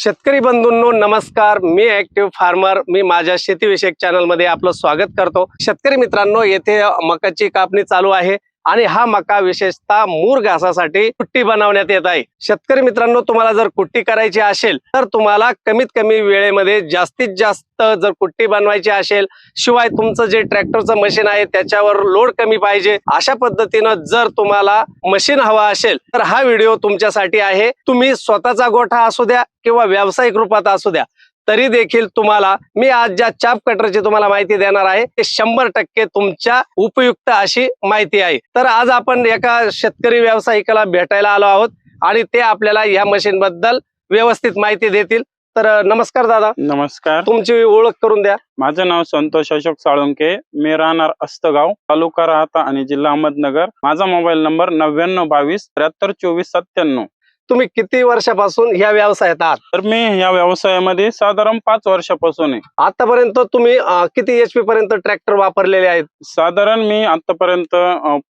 शेतकरी बंधूंनो नमस्कार. मी active farmer मी माझ्या शेतीविषयक चॅनलमध्ये आपलं स्वागत करतो. शेतकरी मित्रांनो येथे मकाची कापणी चालू आहे. आणि हा मका विशेषतः मूर घासासाठी कुट्टी बनवण्यात येत आहे. शेतकरी मित्रांनो तुम्हाला जर कुट्टी करायची असेल तर तुम्हाला कमीत कमी वेळेमध्ये जास्तीत जास्त जर कुट्टी बनवायची असेल शिवाय तुमचं जे ट्रॅक्टरचं मशीन आहे त्याच्यावर लोड कमी पाहिजे. अशा पद्धतीनं जर तुम्हाला मशीन हवा असेल तर हा व्हिडिओ तुमच्यासाठी आहे. तुम्ही स्वतःचा गोठा असू द्या किंवा व्यावसायिक रूपात असू द्या. तरी देखील तुम्हाला मी आज ज्या चाप कटरची तुम्हाला माहिती देणार आहे ते शंभर टक्के तुमच्या उपयुक्त अशी माहिती आहे. तर आज आपण एका शेतकरी व्यावसायिकाला भेटायला आलो आहोत आणि ते आपल्याला या मशीन बद्दल व्यवस्थित माहिती देतील. तर नमस्कार दादा. नमस्कार. तुमची ओळख करून द्या. माझं नाव संतोष अशोक साळुंके. मी राहणार अस्तगाव तालुका राहता आणि जिल्हा अहमदनगर. माझा मोबाईल नंबर नव्याण्णव बावीस त्र्याहत्तर चोवीस सत्त्याण्णव. तुम्ही किती वर्षापासून ह्या व्यवसायात आहात? तर मी या व्यवसायामध्ये साधारण पाच वर्षापासून आहे. आतापर्यंत तुम्ही अं, किती एच पी पर्यंत ट्रॅक्टर वापरलेले आहेत? साधारण मी आतापर्यंत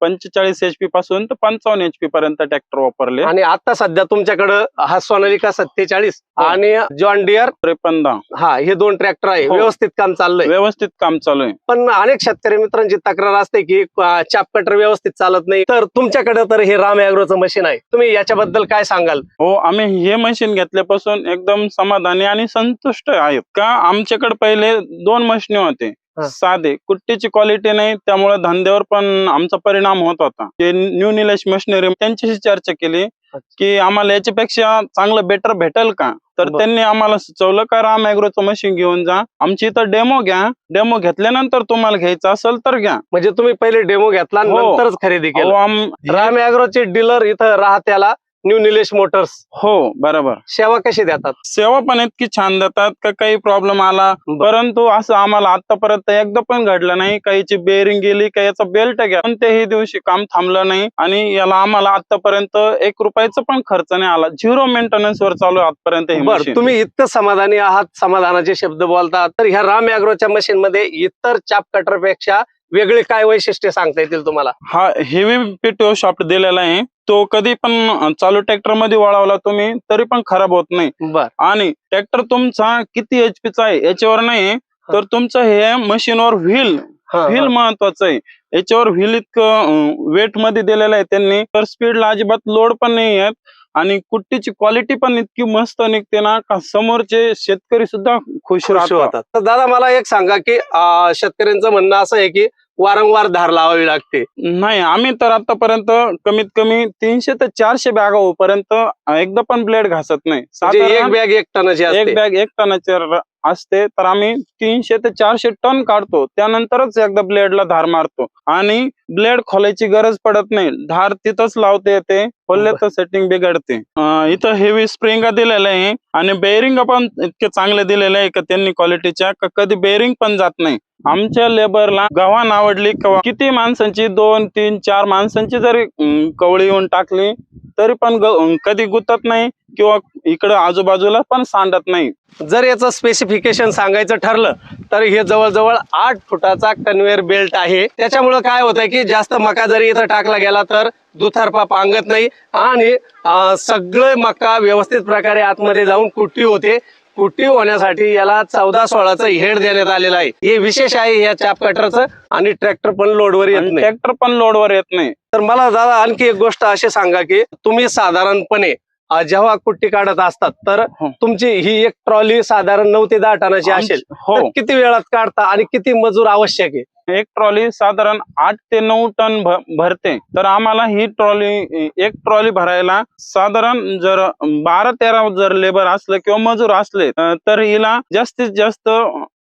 पंचेचाळीस एच पी पासून तर पंचावन्न एच पी पर्यंत ट्रॅक्टर वापरले. आणि आता सध्या तुमच्याकडं हा सोनालिका सत्तेचाळीस हो. आणि जॉन डिअर? त्रेपन्न. हा हे दोन ट्रॅक्टर आहे. हो. व्यवस्थित काम चाललंय. व्यवस्थित काम चालू आहे पण अनेक शेतकरी मित्रांची तक्रार असते की अं, चाप कटर व्यवस्थित चालत नाही. तर तुमच्याकडे तर हे राम ॲग्रोचं मशीन आहे. तुम्ही याच्याबद्दल काय सांगाल? हो आम्ही हे मशीन घेतल्यापासून एकदम समाधानी आणि संतुष्ट आहेत. का? आमच्याकडे पहिले दोन मशीन होते. साधे. कुट्टीची क्वालिटी नाही त्यामुळे धंद्यावर पण आमचा परिणाम होत होता. ते न्यू निलेश मशिनरी त्यांच्याशी चर्चा केली की आम्हाला याच्यापेक्षा चांगलं बेटर भेटेल का? तर. त्यांनी आम्हाला सुचवलं का राम ॲग्रोचं मशीन घेऊन जा. आमची इथं डेमो घ्या. डेमो घेतल्यानंतर तुम्हाला घ्यायचं असेल तर घ्या. म्हणजे तुम्ही पहिले डेमो घेतला हो. नंतरच खरेदी केलं. राम ॲग्रोचे डीलर इथं राहत्याला न्यू निलेश मोटर्स. हो बरोबर. सेवा कशी देतात? सेवा पण इतकी छान देतात का काही प्रॉब्लेम आला. परंतु असं आम्हाला आतापर्यंत एकदा पण घडलं नाही. काहीची बेरिंग गेली का याचा बेल्ट घ्या कोणत्याही दिवशी काम थांबलं नाही. आणि याला आम्हाला आतापर्यंत एक रुपयाचा पण खर्च नाही आला. झिरो मेंटेनन्स वर चालू आहे हे machine. तुम्ही इतकं समाधानी आहात समाधानाचे शब्द बोलता तर ह्या राम ॲग्रोच्या मशीन मध्ये इतर चाप कटरपेक्षा वेगळे काय वैशिष्ट्य सांगता येतील तुम्हाला? हा हेवी पीटीओ शॉफ्ट दिलेला आहे. तो कधी पण चालू ट्रॅक्टरमध्ये वळवला तुम्ही तरी पण खराब होत नाही. बर. आणि ट्रॅक्टर तुमचा किती एचपी चा आहे याच्यावर नाही तर तुमचं हे मशीनवर व्हील व्हील. महत्वाचं आहे. याच्यावर व्हील इतकं वेटमध्ये दिलेलं आहे त्यांनी तर स्पीडला अजिबात लोड पण नाही आहेत आणि कुट्टीची क्वालिटी पण इतकी मस्त निघते ना का समोरचे शेतकरी सुद्धा खुश राहतात. दादा मला एक सांगा की शेतकऱ्यांचं म्हणणं असं आहे की वारंवार धार लावावी लागते. नाही आम्ही तर आतापर्यंत कमीत कमी तीनशे ते चारशे बॅगा होईपर्यंत एकदा पण ब्लेड घासत नाही. म्हणजे एक साधारण बॅग एक टनाची एक बॅग एक टनाचे असते तर आम्ही तीनशे ते चारशे टन काढतो. त्यानंतरच एकदा ब्लेडला धार मारतो. आणि ब्लेड खोलायची गरज पडत नाही. धार तिथंच लावता येते खोलले तर सेटिंग बिघडते. इथं हेवी स्प्रिंग दिलेलं आहे आणि बेअरिंग पण इतके चांगले दिलेले आहे का त्यांनी क्वालिटीच्या का कधी बेअरिंग पण जात नाही. आमच्या लेबरला गव्हाण आवडली किंवा किती माणसांची दोन तीन चार माणसांची जरी कवळी येऊन टाकली तरी पण कधी गुतत नाही किंवा इकडं आजूबाजूला पण सांडत नाही. जर याचं स्पेसिफिकेशन सांगायचं ठरलं तर हे जवळजवळ आठ फुटाचा कन्व्हेअर बेल्ट आहे. त्याच्यामुळे काय होतंय की जास्त मका जरी इथं टाकला गेला तर दुथारपा पांगत नाही आणि सगळे मका व्यवस्थित प्रकारे आतमध्ये जाऊन कुट्टी होते. कुट्टी होण्यासाठी याला चौदा सोळाचं हेड देण्यात आलेलं आहे. हे विशेष आहे या चाप कटरचं आणि ट्रॅक्टर पण लोडवर येत नाही. ट्रॅक्टर पण लोडवर येत नाही. तर मला दादा आणखी एक गोष्ट अशी सांगा की तुम्ही साधारणपणे जेव्हा कुट्टी काढत असतात तर हो. तुमची ही एक ट्रॉली साधारण नऊ ते दहा टनाची असेल. हो. किती वेळात काढता आणि किती मजूर आवश्यक आहे? एक ट्रॉली साधारण आठ ते नऊ टन भरते. तर आम्हाला ही ट्रॉली एक ट्रॉली भरायला साधारण जर बारा तेरा जर लेबर असलं किंवा मजूर असले तर हिला जास्तीत जास्त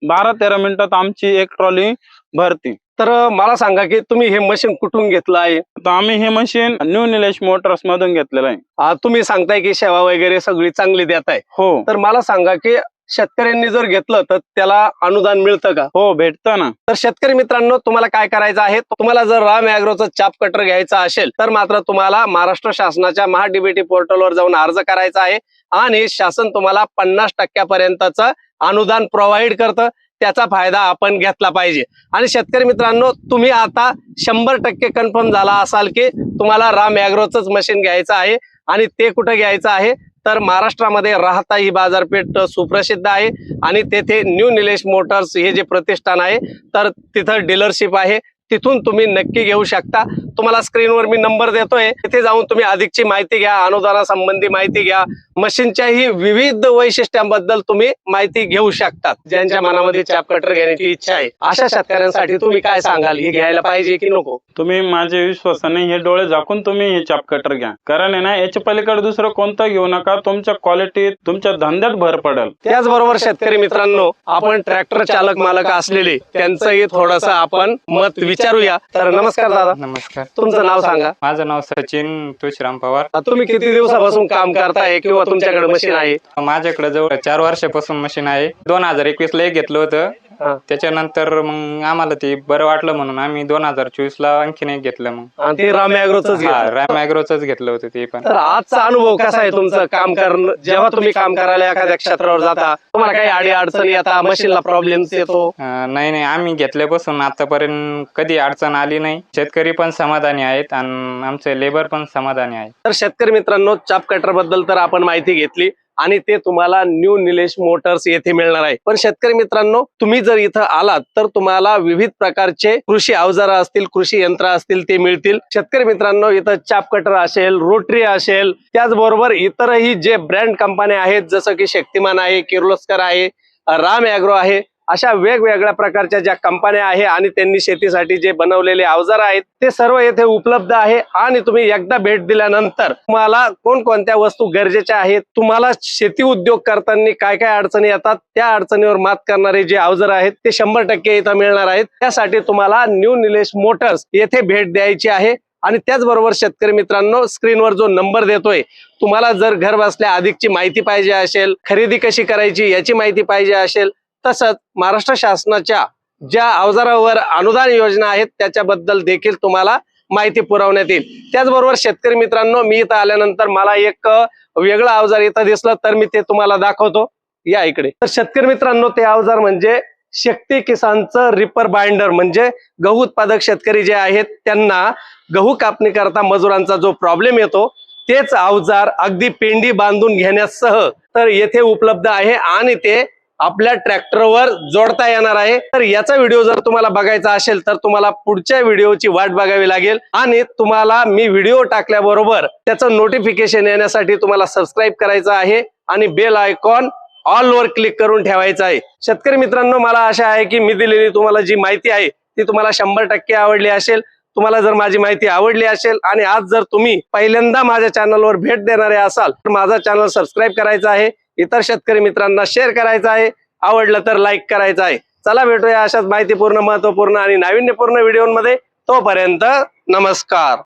बारा तेरा मिनिटात आमची एक ट्रॉली भरते. तर मला सांगा की तुम्ही हे मशीन कुठून घेतलं आहे? तर आम्ही हे मशीन न्यू निलेश मोटर्स मधून घेतलेलं आहे. तुम्ही सांगताय की सेवा वगैरे सगळी चांगली देत आहे हो. तर मला सांगा की शेतकऱ्यांनी जर घेतलं तर त्याला अनुदान मिळतं का? हो भेटतं ना. तर शेतकरी मित्रांनो तुम्हाला काय करायचं आहे? तुम्हाला जर राम ॲग्रोचं चाप कटर घ्यायचा असेल तर मात्र तुम्हाला महाराष्ट्र शासनाच्या महाडीबीटी पोर्टलवर जाऊन अर्ज करायचा आहे आणि शासन तुम्हाला पन्नास टक्क्यापर्यंतचं अनुदान प्रोव्हाइड करतं. त्याचा फायदा आपण घेतला पाहिजे. आणि शेतकरी मित्रांनो तुम्ही आता शंभर टक्के कन्फर्म झाला असाल की तुम्हाला राम ॲग्रोच मशीन घ्यायचं आहे आणि ते कुठं घ्यायचं आहे? तर महाराष्ट्रामध्ये राहता ही बाजारपेठ सुप्रसिद्ध आहे आणि तेथे न्यू निलेश मोटर्स हे जे प्रतिष्ठान आहे तर तिथं डीलरशिप आहे. तिथून तुम्ही नक्की घेऊ शकता. तुम्हाला स्क्रीनवर मी नंबर देतोय. तिथे जाऊन तुम्ही अधिकची माहिती घ्या अनुदानासंबंधी माहिती घ्या. मशीनच्याही विविध वैशिष्ट्यांबद्दल तुम्ही माहिती घेऊ शकतात. ज्यांच्या मनामध्ये चॅप कटर घेण्याची इच्छा आहे. अशा शेतकऱ्यांसाठी तुम्ही काय सांगाल? हे घ्यायला पाहिजे की नको? तुम्ही माझ्या विश्वासाने हे डोळे झाकून तुम्ही हे चाप कटर घ्या. कारण आहे ना याच्या पलीकडे दुसरं कोणतं घेऊ नका. तुमच्या क्वालिटीत तुमच्या धंद्यात भर पडेल. त्याचबरोबर शेतकरी मित्रांनो आपण ट्रॅक्टर चालक मालक असलेले त्यांचंही थोडस आपण मत विचारूया. तर नमस्कार दादा. नमस्कार. तुमचं नाव सांगा. माझं नाव सचिन तुळशीराम पवार. तुम्ही किती दिवसापासून काम करताय किंवा तुमच्याकडे मशीन आहे? माझ्याकडे जवळ चार वर्षापासून मशीन आहे. दोन हजार एकवीस ला एक घेतलं होतं. हा. त्याच्यानंतर मग आम्हाला ते बरं वाटलं म्हणून आम्ही दोन हजार चोवीस ला आणखीन एक घेतलं मग. आणि ते राम ऍग्रोच हा रॅम ऍग्रोच घेतलं होतं ते पण. तर आजचा अनुभव कसा आहे तुमचं? काम करणं जेव्हा तुम्ही काम करायला एखाद्या क्षेत्रावर जाता तुम्हाला काही अडी अडचणी येतात मशीनला प्रॉब्लेम येतो? अं, नाही नाही. आम्ही घेतल्यापासून आतापर्यंत कधी अडचण आली नाही. शेतकरी पण समाधानी आहेत आणि आमचे लेबर पण समाधानी आहेत. तर शेतकरी मित्रांनो चाप कटरबद्दल तर आपण माहिती घेतली. आणि ते तुम्हाला न्यू निलेश मोटर्स येथे मिळणार आहे. पण शेतकरी मित्रांनो तुम्ही जर इथं आलात तर तुम्हाला विविध प्रकारचे कृषी अवजार असतील कृषी यंत्र असतील ते मिळतील. शेतकरी मित्रांनो इथं चाप कटर असेल रोटरी असेल त्याचबरोबर इतरही जे ब्रँड कंपन्या आहेत जसं की शक्तिमान आहे किर्लोस्कर आहे राम ॲग्रो आहे अशा वेगवेगळ्या प्रकारच्या ज्या कंपन्या आहे आणि त्यांनी शेतीसाठी जे बनवलेले अवजार आहेत ते सर्व येथे उपलब्ध आहे. आणि तुम्ही एकदा भेट दिल्यानंतर तुम्हाला कोणकोणत्या वस्तू गरजेच्या आहेत तुम्हाला शेती उद्योग करताना काय काय अडचणी येतात त्या अडचणीवर मात करणारे जे अवजार आहेत ते शंभर टक्के इथं मिळणार आहेत. त्यासाठी तुम्हाला न्यू निलेश मोटर्स येथे भेट द्यायची आहे. आणि त्याचबरोबर शेतकरी मित्रांनो स्क्रीनवर जो नंबर देतोय तुम्हाला जर घर बसल्या अधिकची माहिती पाहिजे असेल खरेदी कशी करायची याची माहिती पाहिजे असेल तसंच महाराष्ट्र शासनाच्या ज्या अवजारावर अनुदान योजना आहेत त्याच्याबद्दल देखील तुम्हाला माहिती पुरवण्यात येईल. त्याचबरोबर शेतकरी मित्रांनो मी इथं आल्यानंतर मला एक वेगळं अवजार इथं दिसलं तर मी ते तुम्हाला दाखवतो. या इकडे. तर शेतकरी मित्रांनो ते अवजार म्हणजे शक्ती किसानचं रिपर बाइंडर म्हणजे गहू उत्पादक शेतकरी जे आहेत त्यांना गहू कापणी करता मजुरांचा जो प्रॉब्लेम येतो तेच अवजार अगदी पेंडी बांधून घेण्यासह तर येथे उपलब्ध आहे आणि ते आपल्या ट्रॅक्टरवर जोडता येणार आहे. तर याचा व्हिडिओ जर तुम्हाला बघायचा असेल तर तुम्हाला पुढच्या व्हिडिओची वाट बघावी लागेल. आणि तुम्हाला मी व्हिडिओ टाकल्याबरोबर त्याचं नोटिफिकेशन येण्यासाठी तुम्हाला सबस्क्राईब करायचं आहे आणि बेल आयकॉन ऑल वर क्लिक करून ठेवायचं आहे. शेतकरी मित्रांनो मला आशा आहे की मी दिलेली तुम्हाला जी माहिती आहे ती तुम्हाला शंभर टक्के आवडली असेल. तुम्हाला जर माझी माहिती आवडली असेल आणि आज जर तुम्ही पहिल्यांदा माझ्या चॅनलवर भेट देणारे असाल तर माझा चॅनल सबस्क्राईब करायचा आहे. इतर शेतकरी मित्रांना शेअर करायचं आहे. आवडलं तर लाईक करायचं आहे. चला भेटूया अशाच माहितीपूर्ण महत्त्वपूर्ण आणि नाविन्यपूर्ण व्हिडिओमध्ये तोपर्यंत नमस्कार.